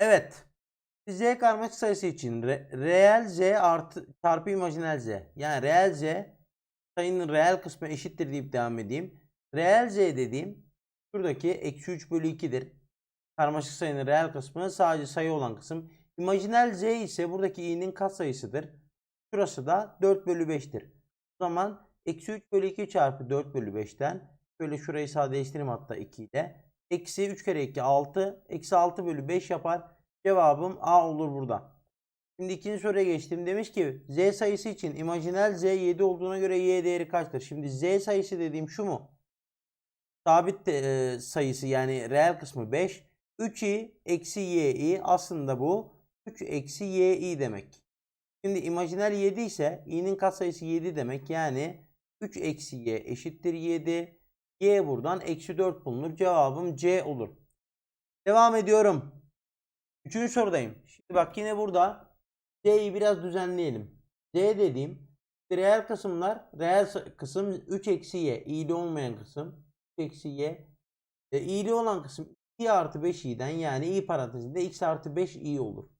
Evet. Z karmaşık sayısı için re- reel Z artı çarpı imajinel Z. Yani reel Z sayının reel kısmı eşittir deyip devam edeyim. Reel Z dediğim şuradaki eksi 3 bölü 2'dir. Karmaşık sayının reel kısmı sadece sayı olan kısım. İmajinel Z ise buradaki i'nin katsayısıdır. Şurası da 4 bölü 5'tir. O zaman eksi 3 bölü 2 çarpı 4 bölü 5'ten şöyle şurayı sadeleştireyim hatta 2 ile. Eksi 3 kere 2 6. Eksi 6 bölü 5 yapar. Cevabım A olur burada. Şimdi ikinci soruya geçtim. Demiş ki Z sayısı için imajinel Z 7 olduğuna göre Y değeri kaçtır? Şimdi Z sayısı dediğim şu mu? Sabit e, sayısı yani reel kısmı 5. 3i eksi yi aslında bu 3 eksi yi demek. Şimdi imajinel 7 ise i'nin katsayısı 7 demek. Yani 3 eksi y eşittir 7. Y buradan eksi 4 bulunur. Cevabım C olur. Devam ediyorum. Üçüncü sorudayım. Şimdi bak yine burada C'yi biraz düzenleyelim. C dediğim reel kısımlar reel kısım 3 eksi y. İyili olmayan kısım 3 eksi y. E, iyili olan kısım 2 artı 5 i'den yani i parantezinde x artı 5 i olur.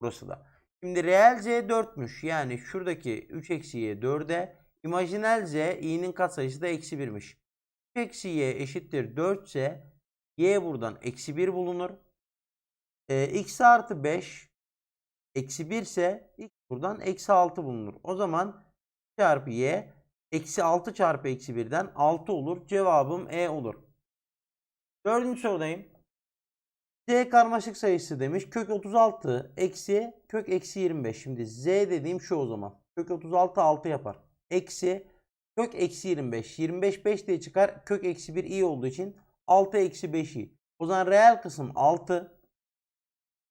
Burası da. Şimdi reel z 4'müş. Yani şuradaki 3 eksi y 4'e. İmajinel z i'nin katsayısı da eksi 1'miş. 3 eksi y eşittir 4 ise y buradan eksi 1 bulunur. E, x artı 5 eksi 1 ise x buradan eksi 6 bulunur. O zaman çarpı y eksi 6 çarpı eksi 1'den 6 olur. Cevabım E olur. Dördüncü sorudayım. Z karmaşık sayısı demiş. Kök 36 eksi kök eksi 25. Şimdi Z dediğim şu o zaman. Kök 36 6 yapar. Eksi kök eksi 25. 25 5 diye çıkar. Kök eksi 1 i olduğu için 6 eksi 5 i. O zaman reel kısım 6.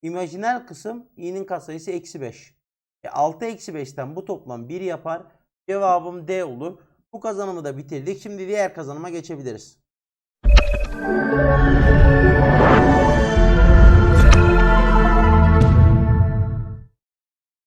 İmajinel kısım i'nin katsayısı eksi 5. E 6 eksi 5'ten bu toplam 1 yapar. Cevabım D olur. Bu kazanımı da bitirdik. Şimdi diğer kazanıma geçebiliriz.